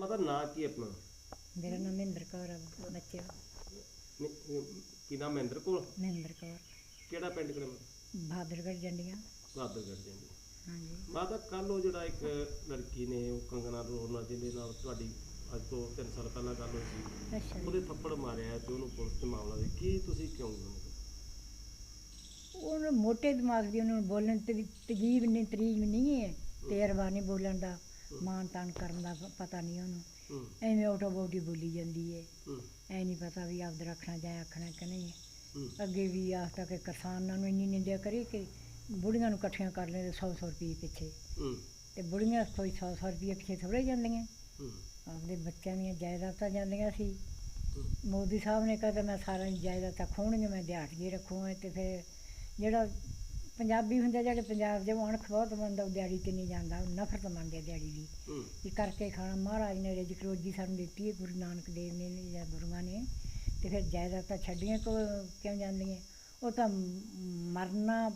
ਮਾਤਾ ਨਾਂ ਕੀ ਆਪਣਾ? ਮੇਰਾ ਨਾਮ ਮਹਿੰਦਰ ਕੌਰ ਆ ਬੱਚਾ ਨਹੀਂ, ਅਹ, ਕੀ ਨਾਮ ਮਹਿੰਦਰ ਕੋਲ? ਮਹਿੰਦਰ ਕੌਰ। ਕਿਹੜਾ ਪਿੰਡ ਕਿਹੜਾ? ਬਹਾਦਰਗੜ੍ਹ ਜੰਡੀਆਂ। ਸਾਦਰਗੜ ਜਾਂਦੀ ਹਾਂਜੀ। ਮਾਤਾ ਕੱਲ ਉਹ ਜਿਹੜਾ ਇੱਕ ਲੜਕੀ ਨੇ ਉਹ ਕੰਗਨਾ ਰੋਣਾ ਜਿਹਦੇ ਨਾਲ ਤੁਹਾਡੀ ਅੱਜ ਤੋਂ 3 ਸਾਲ ਪਹਿਲਾਂ ਗੱਲ ਹੋਈ ਸੀ। ਅੱਛਾ ਜੀ। ਉਹਦੇ ਥੱਪੜ ਮਾਰਿਆ ਤੇ ਉਹਨੂੰ ਪੁਲਿਸ ਤੇ ਮਾਮਲਾ ਦੇ। ਕੀ ਤੁਸੀਂ ਕਿਉਂ ਗਏ ਉਹਨੂੰ ਮੋਟੇ ਦਿਮਾਗ ਦੀ ਉਹਨੂੰ ਬੋਲਣ ਤੇ ਵੀ ਤਜੀਬ ਨਹੀਂ ਤਰੀਜ ਨਹੀਂ ਹੈ। ਤੇਰਵਾ ਨਹੀਂ ਬੋਲਣ ਦਾ। ਮਾਨ ਤਾਨ ਕਰਨ ਦਾ ਪਤਾ ਨਹੀਂ ਉਹਨੂੰ। ਐਵੇਂ ਆਟੋ ਬੋਡੀ ਬੋਲੀ ਜਾਂਦੀ ਹੈ। ਐ ਨਹੀਂ ਪਤਾ ਵੀ ਆਪਦ ਰੱਖਣਾ ਜਾਂ ਆਖਣਾ ਕਿ ਨਹੀਂ। ਅੱਗੇ ਵੀ ਆਖਤਾ ਕਿ ਕਿਸਾਨਾਂ ਨੂੰ ਇੰਨੀ ਨਿੰਦਿਆ ਕਰੀ ਕਿ ਬੁੜੀਆਂ ਨੂੰ ਇਕੱਠੀਆਂ ਕਰ ਲੈਂਦੇ 100 100 ਰੁਪਏ ਪਿੱਛੇ। ਤੇ ਬੁੜੀਆਂ ਕੋਈ 100 100 ਰੁਪਏ ਪਿੱਛੇ ਥੋੜੇ ਜਾਂਦੀਆਂ। ਆਪਦੇ ਬੱਚਿਆਂ ਦੀਆਂ ਜਾਇਦਾਦਾਂ ਜਾਂਦੀਆਂ ਸੀ। ਮੋਦੀ ਸਾਹਿਬ ਨੇ ਕਹਿੰਦਾ ਮੈਂ ਸਾਰਾ ਜਾਇਦਾਦਾਂ ਖੋਣਗੇ ਮੈਂ ਦਿਹਾੜੀਏ ਰੱਖੂਗਾ ਤੇ ਫਿਰ ਜਿਹੜਾ ਪੰਜਾਬੀ ਹੁੰਦੇ ਜਿਹੜੇ ਪੰਜਾਬ ਦੇ ਅਣਖ ਬਹੁਤ ਮੰਨਦਾ ਉਹ ਦਿਹਾੜੀ ਤੇ ਨਹੀਂ ਜਾਂਦਾ ਉਹ ਨਫ਼ਰਤ ਮੰਨਦੇ ਦਿਹਾੜੀ ਦੀ। ਇਹ ਕਰਕੇ ਖਾਣਾ ਮਹਾਰਾਜ ਨੇ ਰਿਜਕ ਰੋਜੀ ਸਾਨੂੰ ਦਿੱਤੀ ਹੈ ਗੁਰੂ ਨਾਨਕ ਦੇਵ ਨੇ ਜਾਂ ਗੁਰੂਆਂ ਨੇ। ਤੇ ਫਿਰ ਜਾਇਦਾਦਾਂ ਛੱਡੀਆਂ ਕੋ ਕਿਉਂ ਜਾਂਦੀਆਂ? ਉਹ ਤਾਂ ਮਰਨਾ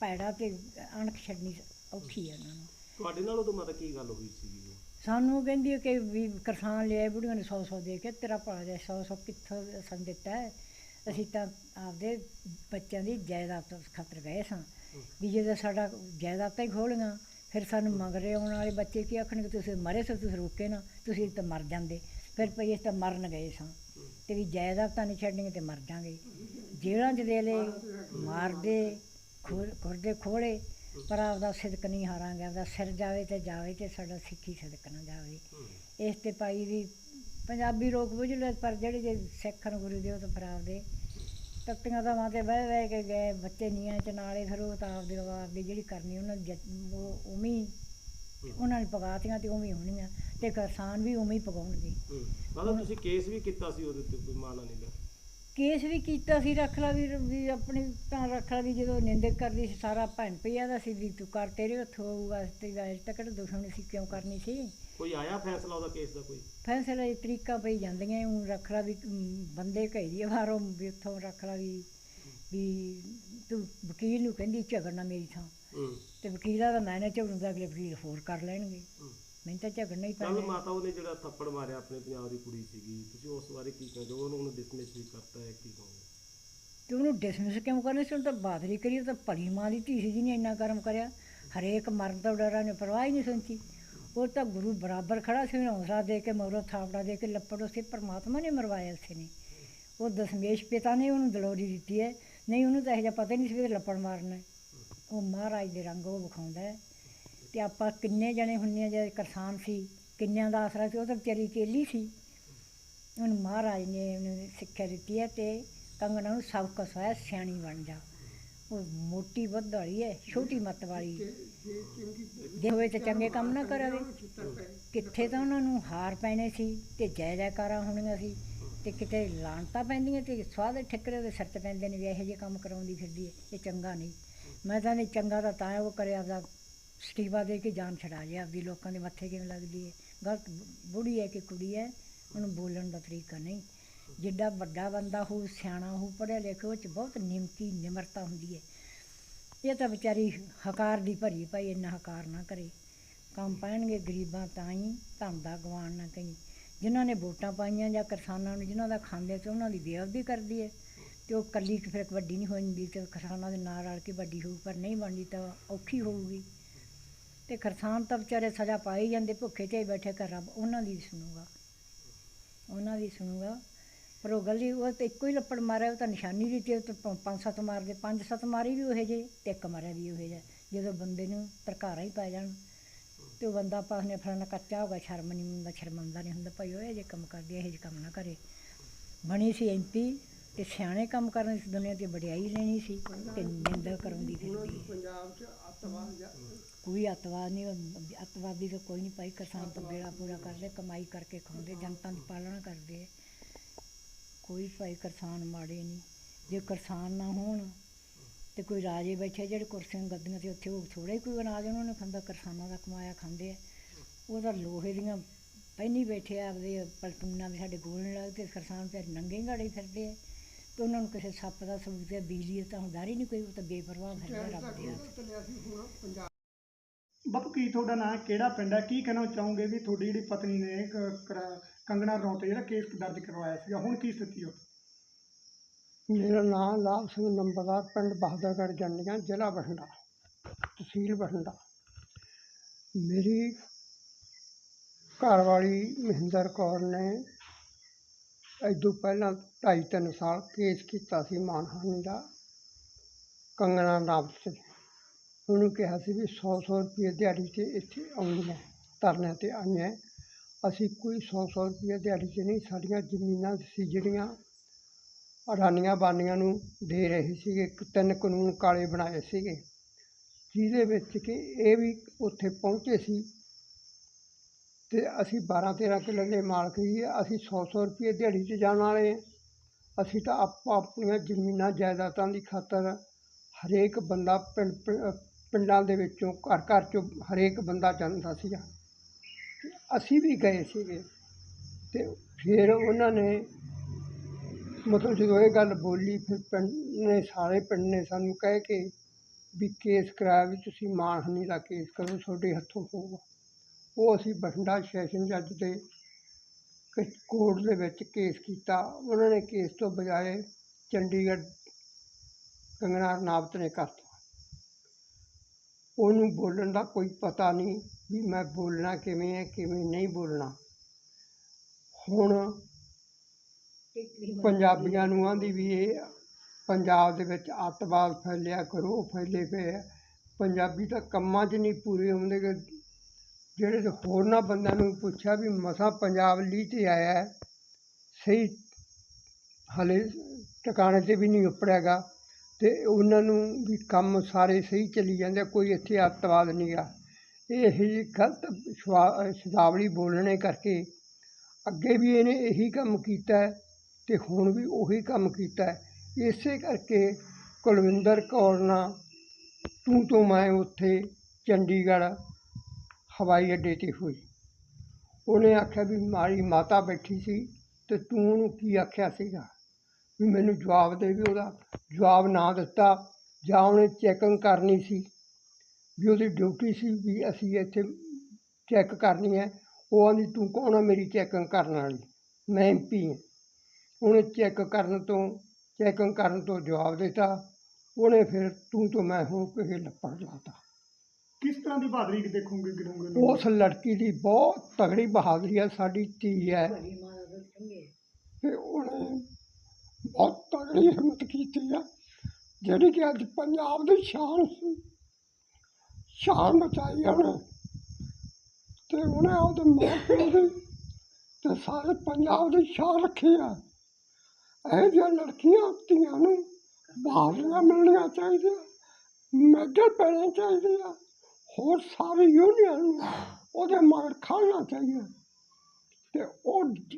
ਭੈੜਾ ਤੇ ਅਣਖ ਛੱਡਣੀ ਔਖੀ ਹੈ ਉਹਨਾਂ ਨੂੰ। ਤੁਹਾਡੇ ਨਾਲ ਉਦੋਂ ਮਾਤਾ ਕੀ ਗੱਲ ਹੋਈ ਸੀ? ਸਾਨੂੰ ਕਹਿੰਦੀ ਕਿ ਵੀ ਕਿਸਾਨ ਲਿਆਏ ਬੁੜੀਆਂ ਨੇ 100 100 ਦੇ ਕੇ ਤੇਰਾ ਭਲਾ ਜਾ 100 100 ਕਿੱਥੋਂ ਸਾਨੂੰ ਦਿੱਤਾ ਹੈ? ਅਸੀਂ ਤਾਂ ਆਪਦੇ ਬੱਚਿਆਂ ਦੀ ਜਾਇਦਾਦ ਤੋਂ ਖਾਤਰ ਗਏ ਸਾਂ। ਵੀ ਜਦੋਂ ਸਾਡਾ ਜਾਇਦਾਦਾਂ ਹੀ ਖੋਲੀਆਂ ਫਿਰ ਸਾਨੂੰ ਮਗਰੇ ਆਉਣ ਵਾਲੇ ਬੱਚੇ ਕੀ ਆਖਣਗੇ ਤੁਸੀਂ ਮਰੇ ਸੋ ਤੁਸੀਂ ਰੁਕੇ ਨਾ ਤੁਸੀਂ ਤਾਂ ਮਰ ਜਾਂਦੇ। ਫਿਰ ਭਈ ਅਸੀਂ ਤਾਂ ਮਰਨ ਗਏ ਸਾਂ। ਤੇ ਵੀ ਜਾਇਦਾਦਾਂ ਨਹੀਂ ਛੱਡਣਗੇ ਤੇ ਮਰ ਜਾਾਂਗੇ। ਦੇ ਲਏ ਮਾਰਦੇ ਖੁਰ- ਖੁਰਦੇ ਖੋਲੇ ਪਰ ਆਪਦਾ ਸਿਦਕ ਨਹੀਂ ਹਾਰਾਂਗੇ ਆਪਦਾ ਸਿਰ ਜਾਵੇ ਤੇ ਜਾਵੇ ਤੇ ਸਾਡਾ ਸਿੱਖੀ ਸਿਦਕ ਨਾ ਜਾਵੇ। ਇਸ ਤੇ ਪਾਈ ਵੀ ਪੰਜਾਬੀ ਲੋਕ ਬੁੱਝ ਲੈ ਪਰ ਜਿਹੜੇ ਜੇ ਸਿੱਖਣ ਗੁਰੂ ਦੇ ਉਹ ਤਾਂ ਫਿਰ ਆਪਦੇ ਦਾ ਮਾਤੇ ਬਹਿ ਬਹਿ ਕੇ ਗਏ ਬੱਚੇ ਨੀਆਂ ਚ ਨਾਲੇ ਫਿਰ ਉਹ ਤਾਂ ਆਪਦੇ ਆਪਦੀ ਜਿਹੜੀ ਕਰਨੀ ਉਹਨਾਂ ਦੀ ਉਹ ਉਵੇਂ ਹੀ। ਉਹਨਾਂ ਨੇ ਪਕਾਤੀਆਂ ਤੇ ਉਵੇਂ ਹੀ ਹੋਣੀਆਂ ਤੇ ਕਿਸਾਨ ਵੀ ਉਵੇਂ ਹੀ ਪਕਾਉਣਗੇ ਹੂੰ। ਮਾਤਾ ਤੁਸੀਂ ਕੇਸ ਵੀ ਕੀਤਾ ਸੀ ਉਹਦੇ ਤੇ ਕੋਈ ਮਾਲਾ ਨਹੀਂ ਲਿਆ ਕੇਸ ਵੀ ਕੀਤਾ ਸੀ ਰੱਖ ਲਾ ਵੀ ਵੀ ਆਪਣੀ ਤਾਂ ਰੱਖ ਲਾ ਵੀ ਜਦੋਂ ਨਿੰਦਕ ਕਰਦੀ ਸੀ ਸਾਰਾ ਭੈਣ ਪਿਆ ਦਾ ਸੀ ਵੀ ਤੂੰ ਕਰ ਤੇਰੇ ਹੱਥੋਂ ਆਊਗਾ ਤੇ ਅਜੇ ਤੱਕ ਦੁਸ਼ਮਣ ਸੀ ਕਿਉਂ ਕਰਨੀ ਸੀ? ਕੋਈ ਆਇਆ ਫੈਸਲਾ ਉਹਦਾ ਕੇਸ ਦਾ ਕੋਈ? ਫੈਸਲਾ ਇਹ ਤਰੀਕਾ ਪਈ ਜਾਂਦੀਆਂ ਉਹ ਰੱਖ ਲਾ ਵੀ ਅਮ, ਬੰਦੇ ਘੇਰੀ ਬਾਹਰੋਂ ਵੀ ਉੱਥੋਂ ਰੱਖ ਲਾ ਵੀ ਵੀ ਤੂੰ ਵਕੀਲ ਨੂੰ ਕਹਿੰਦੀ ਝਗੜਨਾ ਮੇਰੀ ਥਾਂ। ਹੂੰ। ਤੇ ਵਕੀਲਾਂ ਦਾ ਮੈਨੇ ਝਗੜੂਗਾ ਅਗਲੇ ਵਕੀਲ ਹੋਰ ਕਰ ਲੈਣਗੇ। ਹੂੰ। ਮੈਨੂੰ ਤਾਂ ਝਗੜਨਾ ਹੀ ਕੱਲ ਪੈਣਾ। ਮਾਤਾ ਉਹਨੇ ਜਿਹੜਾ ਥੱਪੜ ਮਾਰਿਆ ਆਪਣੇ ਪੰਜਾਬ ਦੀ ਕੁੜੀ ਸੀਗੀ ਤੁਸੀਂ ਉਸ ਬਾਰੇ ਕੀ ਕਹਿੰਦੇ ਹੋ? ਉਹਨੂੰ ਉਹਨੂੰ ਡਿਸਮਿਸ ਵੀ ਕਰਤਾ ਹੈ ਕੀ ਕਹੋਗੇ? ਤੇ ਉਹਨੂੰ ਡਿਸਮਿਸ ਕਿਉਂ ਕਰਨੇ ਸੀ? ਉਹਨੂੰ ਤਾਂ ਬਾਦਰੀ ਕਰੀ ਉਹ ਤਾਂ ਭਲੀ ਮਾਂ ਦੀ ਧੀ ਸੀ ਜਿਹਨੇ ਇੰਨਾ ਕਰਮ ਕਰਿਆ। ਹਰੇਕ ਮਰਨ ਤੋਂ ਡਰਾਂ ਨੇ ਪਰਵਾਹ ਹੀ ਨਹੀਂ ਸੁਣਤੀ ਉਹ ਤਾਂ ਗੁਰੂ ਬਰਾਬਰ ਖੜਾ ਸੀ ਉਹਨੂੰ ਹੌਸਲਾ ਦੇ ਕੇ ਮਗਰੋਂ ਥਾਪੜਾ ਦੇ ਕੇ ਲੱਪੜ ਉਸੇ ਪਰਮਾਤਮਾ ਨੇ ਮਰਵਾਇਆ ਉਸੇ ਨੇ। ਉਹ ਦਸ਼ਮੇਸ਼ ਪਿਤਾ ਨੇ ਉਹਨੂੰ ਦਲੋਰੀ ਦਿੱਤੀ ਹੈ। ਨਹੀਂ ਉਹਨੂੰ ਤਾਂ ਇਹ ਜਿਹਾ ਪਤਾ ਹੀ ਨਹੀਂ ਸੀ ਵੀ ਇਹਦੇ ਲੱਪੜ ਮਾਰਨਾ ਹੈ। ਉਹ ਮਹਾਰਾਜ ਦੇ ਰੰਗ ਉਹ ਵਿਖਾਉਂਦਾ ਹੈ। ਤੇ ਆਪਾਂ ਕਿੰਨੇ ਜਣੇ ਹੁੰਨੇ ਆ ਜੇ ਕਿਸਾਨ ਸੀ ਕਿੰਨਿਆਂ ਦਾ ਆਸਰਾ ਸੀ ਉਹ ਤਾਂ ਵਿਚਾਰੀ ਕੇਲੀ ਸੀ। ਉਹਨੂੰ ਮਹਾਰਾਜ ਨੇ ਉਹਨੂੰ ਸਿੱਖਿਆ ਦਿੱਤੀ ਹੈ ਤੇ ਕੰਗਣਾ ਨੂੰ ਸਬਕ ਸੋਇਆ ਸਿਆਣੀ ਬਣ ਜਾ। ਉਹ ਮੋਟੀ ਵੱਧ ਵਾਲੀ ਹੈ ਛੋਟੀ ਮੱਤ ਵਾਲੀ। ਜੇ ਹੋਵੇ ਤਾਂ ਚੰਗੇ ਕੰਮ ਨਾ ਕਰਾਵੇ ਕਿੱਥੇ ਤਾਂ ਉਹਨਾਂ ਨੂੰ ਹਾਰ ਪੈਣੇ ਸੀ ਤੇ ਜੈ ਜੈਕਾਰਾਂ ਹੋਣੀਆਂ ਸੀ ਤੇ ਕਿਤੇ ਲਾਂਟਾਂ ਪੈਂਦੀਆਂ ਤੇ ਸਵਾਦ ਦੇ ਠਿਕਰੇ ਦੇ ਸਿਰ 'ਤੇ ਪੈਂਦੇ ਨੇ ਵੀ ਇਹੋ ਜਿਹੇ ਕੰਮ ਕਰਾਉਂਦੀ ਫਿਰਦੀ ਹੈ ਇਹ ਚੰਗਾ ਨਹੀਂ। ਮੈਂ ਤਾਂ ਨਹੀਂ ਚੰਗਾ ਤਾਂ ਤਾਂ ਉਹ ਕਰਿਆ ਆਪਦਾ ਸਟੀਵਾ ਦੇ ਕੇ ਜਾਨ ਛਡਾ ਲਿਆ ਆਪਦੀ ਲੋਕਾਂ ਦੇ ਮੱਥੇ ਕਿਵੇਂ ਲੱਗਦੀ ਹੈ ਗਲਤ ਬੁੜੀ ਹੈ ਕਿ ਕੁੜੀ ਹੈ ਉਹਨੂੰ ਬੋਲਣ ਦਾ ਤਰੀਕਾ ਨਹੀਂ। ਜਿੱਡਾ ਵੱਡਾ ਬੰਦਾ ਹੋ ਸਿਆਣਾ ਹੋ ਪੜ੍ਹਿਆ ਲਿਖਿਆ ਉਹ ਚ ਬਹੁਤ ਨਿਮਕੀ ਨਿਮਰਤਾ ਹੁੰਦੀ ਹੈ ਇਹ ਤਾਂ ਵਿਚਾਰੀ ਹਕਾਰ ਦੀ ਭਰੀ ਭਾਈ ਇੰਨਾ ਹਕਾਰ ਨਾ ਕਰੇ। ਕੰਮ ਪੈਣਗੇ ਗਰੀਬਾਂ ਤਾਂ ਹੀ ਧਨ ਦਾ ਗਵਾਨ ਨਾ ਕਹੀਂ। ਜਿਨ੍ਹਾਂ ਨੇ ਵੋਟਾਂ ਪਾਈਆਂ ਜਾਂ ਕਿਸਾਨਾਂ ਨੂੰ, ਜਿਨ੍ਹਾਂ ਦਾ ਖਾਂਦੇ ਤੇ ਉਹਨਾਂ ਦੀ ਬੇਅਦਬੀ ਕਰਦੀ ਹੈ ਤੇ ਉਹ ਕੱਲੀ ਫਿਰ ਵੱਡੀ ਨਹੀਂ ਹੋ ਜਾਂਦੀ ਤੇ ਕਿਸਾਨਾਂ ਦੇ ਨਾਲ ਰਲ ਕੇ ਵੱਡੀ ਹੋਊ, ਪਰ ਨਹੀਂ ਬਣਦੀ ਤਾਂ ਔਖੀ ਹੋਊਗੀ। ਤੇ ਕਿਸਾਨ ਤਾਂ ਵਿਚਾਰੇ ਸਜ਼ਾ ਪਾਈ ਜਾਂਦੇ, ਭੁੱਖੇ ਤੇ ਹੀ ਬੈਠੇ ਕਰ ਰੱਬ, ਉਹਨਾਂ ਦੀ ਵੀ ਸੁਣੂਗਾ। ਉਹਨਾਂ ਦੀ ਸੁਣੂਗਾ। ਪਰ ਉਹ ਗਲੀ, ਉਹ ਤੇ ਇੱਕੋ ਹੀ ਲੱਪੜ ਮਾਰਿਆ, ਉਹ ਤਾਂ ਨਿਸ਼ਾਨੀ ਦਿੱਤੀ ਉਹ ਤਾਂ ਪੰਜ ਸੱਤ ਮਾਰਦੇ, ਪੰਜ ਸੱਤ ਮਾਰੀ ਵੀ ਉਹੇ ਜੇ ਤੇ ਇੱਕ ਮਾਰਿਆ ਵੀ ਉਹੇ ਜਿਹਾ, ਜਦੋਂ ਬੰਦੇ ਨੂੰ ਤਰਕਾਰਾਂ ਹੀ ਪੈ ਜਾਣ। ਤੇ ਉਹ ਬੰਦਾ ਪਾਸ ਨੇ ਫੜਨਾ ਕੱਚਾ ਹੋਗਾ ਸ਼ਰਮ ਨਹੀਂ ਹੁੰਦਾ ਸ਼ਰਮੰਦਾ ਨਹੀਂ ਹੁੰਦਾ, ਭਾਈ ਉਹ ਇਹ ਜੇ ਕੰਮ ਕਰਦੀ ਇਹ ਜੇ ਕੰਮ ਨਾ ਕਰੇ। ਬਣੀ ਸੀ ਐਮਪੀ ਤੇ ਸਿਆਣੇ ਕੰਮ ਕਰਨ ਇਸ ਦੁਨੀਆ ਤੇ ਵਡਿਆਈ ਲੈਣੀ ਸੀ, ਤੇ ਨਿੰਦਾ ਕਰਾਉਂਦੀ ਫਿਰਦੀ ਪੰਜਾਬ 'ਚ ਅੱਤਵਾਦ ਕੋਈ ਅੱਤਵਾਦ ਨਹੀਂ ਉਹ ਅੱਤਵਾਦੀ ਤਾਂ ਕੋਈ ਨਹੀਂ ਭਾਈ ਕਿਸਾਨ ਤਾਂ ਬੇੜਾ ਪੂਰਾ ਕਰਦੇ ਕਮਾਈ ਕਰਕੇ ਖਾਂਦੇ ਜਨਤਾ ਦੀ ਪਾਲਣਾ ਕਰਦੇ। ਕੋਈ ਭਾਈ ਕਿਸਾਨ ਮਾੜੇ ਨਹੀਂ। ਜੇ ਕਿਸਾਨ ਨਾ ਹੋਣ ਤੇ ਕੋਈ ਰਾਜੇ ਬੈਠੇ ਜਿਹੜੇ ਕੁਰਸੀਆਂ ਗੱਦੀਆਂ ਤੇ ਉੱਥੇ ਉਹ ਥੋੜਾ ਹੀ ਕੋਈ ਅਨਾਜ ਉਹਨਾਂ ਨੇ ਖਾਂਦਾ ਕਿਸਾਨਾਂ ਦਾ ਕਮਾਇਆ ਖਾਂਦੇ ਆ। ਉਹ ਤਾਂ ਲੋਹੇ ਦੀਆਂ ਪਹਿਨੀ ਬੈਠੇ ਆਪਦੇ ਪਲਟੂਨਾਂ ਦੇ ਸਾਡੇ ਗੋਲਣ ਲੱਗਦੇ ਕਿਸਾਨ ਤੇ ਨੰਗੇ ਗਾੜੇ ਫਿਰਦੇ ਆ। ਤੇ ਉਹਨਾਂ ਨੂੰ ਕਿਸੇ ਸੱਪ ਦਾ ਸਬੂਤ ਹੈ ਬਿਜਲੀ ਤਾਂ ਹੁੰਦਾ ਹੀ ਨਹੀਂ ਕੋਈ ਉਹ ਤਾਂ ਬੇਪਰਵਾਹ ਫਿਰਦਾ ਰੱਬ ਦੇ ਹੱਥ ਚੱਲਿਆ ਸੀ ਹੁਣ ਪੰਜਾਬ ਬਾਪੂ, ਕੀ ਤੁਹਾਡਾ ਨਾਂ, ਕਿਹੜਾ ਪਿੰਡ ਹੈ ਕੀ ਕਹਿਣਾ ਚਾਹੋਗੇ ਵੀ ਤੁਹਾਡੀ ਜਿਹੜੀ ਪਤਨੀ ਨੇ ਕ- ਕਰਾ- ਕੰਗਣਾ ਰਣੌਤ ਤੇ ਜਿਹੜਾ ਕੇਸ ਦਰਜ ਕਰਵਾਇਆ ਸੀਗਾ, ਹੁਣ ਕੀ ਸਥਿਤੀ ਹੈ ਮੇਰਾ ਨਾਮ ਲਾਭ ਸਿੰਘ ਨੰਬਰਦਾਰ, ਪਿੰਡ ਬਹਾਦਰਗੜ੍ਹ ਜੰਡੀਆਂ, ਜ਼ਿਲ੍ਹਾ ਬਠਿੰਡਾ, ਤਹਿਸੀਲ ਬਠਿੰਡਾ। ਮੇਰੀ ਘਰਵਾਲੀ ਮਹਿੰਦਰ ਕੌਰ ਨੇ ਇਦੋਂ ਪਹਿਲਾਂ ਢਾਈ ਤਿੰਨ ਸਾਲ ਕੇਸ ਕੀਤਾ ਸੀ ਮਾਨਹਾਨੀ ਦਾ, ਕੰਗਣਾ ਨਾਮ ਤੇ। ਉਹਨੂੰ ਕਿਹਾ ਸੀ ਵੀ ਸੌ ਸੌ ਰੁਪਈਏ ਦਿਹਾੜੀ 'ਤੇ ਇੱਥੇ ਆਉਣੀਆਂ ਧਰਨਿਆਂ 'ਤੇ ਆਈਆਂ ਅਸੀਂ ਕੋਈ 100 100 ਰੁਪਏ ਦਿਹਾੜੀ 'ਤੇ ਨਹੀਂ, ਸਾਡੀਆਂ ਜ਼ਮੀਨਾਂ ਸੀ ਜਿਹੜੀਆਂ ਅਡਾਨੀਆਂ ਬਾਨੀਆਂ ਨੂੰ ਦੇ ਰਹੇ ਸੀਗੇ, ਇੱਕ ਤਿੰਨ ਕਾਨੂੰਨ ਕਾਲੇ ਬਣਾਏ ਸੀਗੇ ਜਿਹਦੇ ਵਿੱਚ ਕਿ ਇਹ ਵੀ ਉੱਥੇ ਪਹੁੰਚੇ ਸੀ ਅਤੇ ਅਸੀਂ 12 13 ਕਿੱਲੇ ਦੇ ਮਾਲਕ ਜੀ ਅਸੀਂ ਸੌ ਸੌ ਰੁਪਈਏ ਦਿਹਾੜੀ 'ਚ ਜਾਣ ਵਾਲੇ ਹਾਂ। ਅਸੀਂ ਤਾਂ ਆਪੋ ਆਪਣੀਆਂ ਜ਼ਮੀਨਾਂ, ਜਾਇਦਾਦਾਂ ਦੀ ਖਾਤਰ ਹਰੇਕ ਬੰਦਾ ਪਿੰਡ, ਪਿੰ- ਪਿੰਡਾਂ ਦੇ ਵਿੱਚੋਂ, ਘਰ ਘਰ ਚੋਂ ਹਰੇਕ ਬੰਦਾ ਜਾਂਦਾ ਸੀਗਾ। ਤੇ ਅਸੀਂ ਵੀ ਗਏ ਸੀਗੇ। ਅਤੇ ਫਿਰ ਉਹਨਾਂ ਨੇ ਮਤਲਬ ਜਦੋਂ ਇਹ ਗੱਲ ਬੋਲੀ, ਫਿਰ ਪਿੰਡ ਨੇ, ਸਾਰੇ ਪਿੰਡ ਨੇ ਸਾਨੂੰ ਕਹਿ ਕੇ ਵੀ ਕੇਸ ਕਰਾਇਆ ਵੀ ਤੁਸੀਂ ਮਾਣਹਾਨੀ ਦਾ ਕੇਸ ਕਰੋ, ਤੁਹਾਡੇ ਹੱਥੋਂ ਹੋਊਗਾ। ਉਹ ਅਸੀਂ ਬਠਿੰਡਾ ਸੈਸ਼ਨ ਜੱਜ ਦੇ ਕੋਰਟ ਦੇ ਵਿੱਚ ਕੇਸ ਕੀਤਾ। ਉਹਨਾਂ ਨੇ ਕੇਸ ਤੋਂ ਬਜਾਏ ਚੰਡੀਗੜ੍ਹ ਕੰਗਨਾ ਰਣਾਵਤ ਨੇ ਕਰਤਾ। ਉਹਨੂੰ ਬੋਲਣ ਦਾ ਕੋਈ ਪਤਾ ਨਹੀਂ ਵੀ ਮੈਂ ਬੋਲਣਾ ਕਿਵੇਂ ਹੈ, ਕਿਵੇਂ ਨਹੀਂ ਬੋਲਣਾ। ਹੁਣ ਪੰਜਾਬੀਆਂ ਨੂੰ ਆਂਦੀ ਵੀ ਇਹ ਪੰਜਾਬ ਦੇ ਵਿੱਚ ਅੱਤਵਾਦ ਫੈਲਿਆ, ਕਰੋ ਫੈਲੇ ਪਏ ਆ। ਪੰਜਾਬੀ ਤਾਂ ਕੰਮਾਂ 'ਚ ਨਹੀਂ ਪੂਰੇ ਹੁੰਦੇ ਗੇ। ਜਿਹੜੇ ਹੋਰਨਾਂ ਬੰਦਿਆਂ ਨੂੰ ਪੁੱਛਿਆ ਵੀ ਮਸਾਂ ਪੰਜਾਬ ਲੀ ਤੇ ਆਇਆ ਸਹੀ ਹਲੇ ਟਿਕਾਣੇ 'ਤੇ ਵੀ ਨਹੀਂ ਉੱਪੜਿਆਗਾ ਅਤੇ ਉਹਨਾਂ ਨੂੰ ਵੀ ਕੰਮ ਸਾਰੇ ਸਹੀ ਚੱਲੀ ਜਾਂਦੇ ਕੋਈ ਇੱਥੇ ਅੱਤਵਾਦ ਨਹੀਂ ਗਾ ਇਹ ਜਿਹੀ ਗਲਤ ਸ਼ਵਾ- ਸ਼ਬਦਾਵਲੀ ਬੋਲਣੇ ਕਰਕੇ ਅੱਗੇ ਵੀ ਇਹਨੇ ਇਹੀ ਕੰਮ ਕੀਤਾ ਅਤੇ ਹੁਣ ਵੀ ਉਹੀ ਕੰਮ ਕੀਤਾ ਇਸੇ ਕਰਕੇ ਕੁਲਵਿੰਦਰ ਕੌਰ ਨਾਲ ਤੂੰ ਤੋਂ ਮੈਂ ਉੱਥੇ ਚੰਡੀਗੜ੍ਹ ਹਵਾਈ ਅੱਡੇ 'ਤੇ ਹੋਈ। ਉਹਨੇ ਆਖਿਆ ਵੀ ਮਾਰੀ ਮਾਤਾ ਬੈਠੀ ਸੀ ਅਤੇ ਤੂੰ ਉਹਨੂੰ ਕੀ ਆਖਿਆ ਸੀਗਾ? ਵੀ ਮੈਨੂੰ ਜਵਾਬ ਦੇ ਵੀ ਉਹਦਾ ਜਵਾਬ ਨਾ ਦਿੱਤਾ ਜਾਂ ਉਹਨੇ ਚੈਕਿੰਗ ਕਰਨੀ ਸੀ ਵੀ ਉਹਦੀ ਡਿਊਟੀ ਸੀ ਵੀ ਅਸੀਂ ਇੱਥੇ ਚੈੱਕ ਕਰਨੀ ਹੈ। ਉਹ ਆਂਦੀ ਤੂੰ ਕੌਣ ਆ ਮੇਰੀ ਚੈਕਿੰਗ ਕਰਨ ਵਾਲੀ? ਮੈਂ ਐਮਪੀ ਹਾਂ। ਉਹਨੇ ਚੈੱਕ ਕਰਨ ਤੋਂ ਚੈਕਿੰਗ ਕਰਨ ਤੋਂ ਜਵਾਬ ਦਿੱਤਾ। ਉਹਨੇ ਫਿਰ ਤੂੰ ਤੋਂ ਮੈਂ ਹੋ ਕੇ ਲੱਪੜ ਲਾਤਾ। ਕਿਸ ਤਰ੍ਹਾਂ ਦੀ ਬਹਾਦਰੀ ਦੇਖੋਗੇ ਗਿਣੋਗੇ ਉਸ ਲੜਕੀ ਦੀ ਬਹੁਤ ਤਗੜੀ ਬਹਾਦਰੀ ਹੈ ਸਾਡੀ ਧੀ ਹੈ ਤੇ ਉਹਨੇ ਬਹੁਤ ਹਿੰਮਤ ਕੀਤੀ ਆ ਜਿਹੜੀ ਕਿ ਅੱਜ ਪੰਜਾਬ ਦੀ ਸ਼ਾਨ ਸੀ। ਸ਼ਾਨ ਬਚਾਈ ਉਹਨੇ। ਤੇ ਉਹਨੇ ਆਪਦੇ ਮਾਂ ਪਿਓ ਦੀ ਤੇ ਸਾਰੇ ਪੰਜਾਬ ਦੀ ਸ਼ਾਨ ਰੱਖੀ ਆ। ਇਹ ਜਿਹੀਆਂ ਲੜਕੀਆਂ, ਧੀਆਂ ਨੂੰ ਬਾਹਰੀਆਂ ਮਿਲਣੀਆਂ ਚਾਹੀਦੀਆਂ, ਮੈਡਲ ਪੈਣੇ ਚਾਹੀਦੇ ਆ, ਹੋਰ ਸਾਰੇ ਯੂਨੀਅਨ ਨੂੰ ਉਹਦੇ ਮਗਰ ਖੜਨਾ ਚਾਹੀਦਾ। ਤੇ ਉਹ